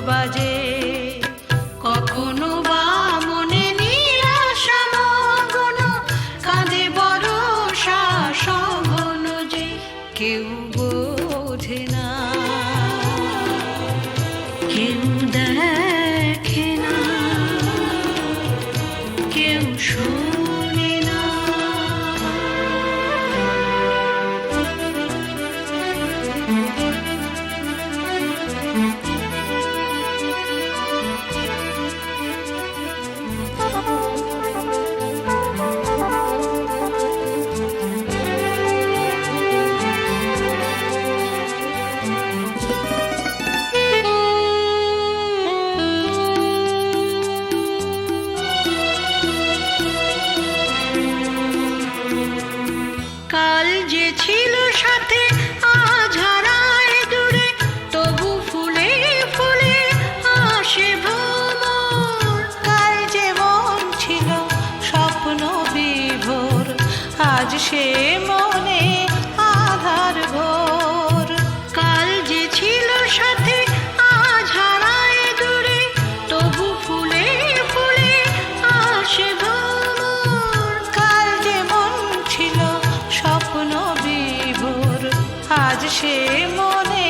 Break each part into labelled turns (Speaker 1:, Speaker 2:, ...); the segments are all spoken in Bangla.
Speaker 1: বাজে আজ সে মনে আধার ঘোর। কাল যে ছিল সাথে, আজ হারায় দূরে। তবু ফুলে ফুলে আসে ভোর। কাল যে মন ছিল স্বপ্ন বিভোর, আজ সে মনে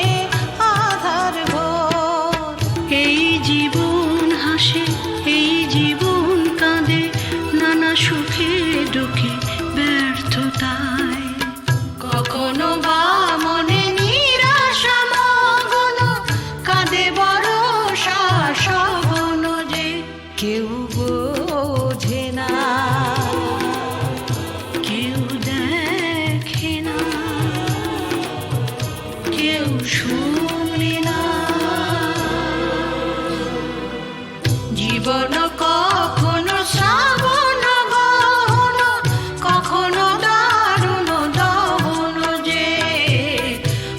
Speaker 1: আধার ঘোর। এই জীবন হাসে, এই জীবন কাঁদে, নানা সুখে দুঃখে কখনো কখনো দারুণ দহন যে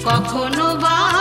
Speaker 1: কখনো বা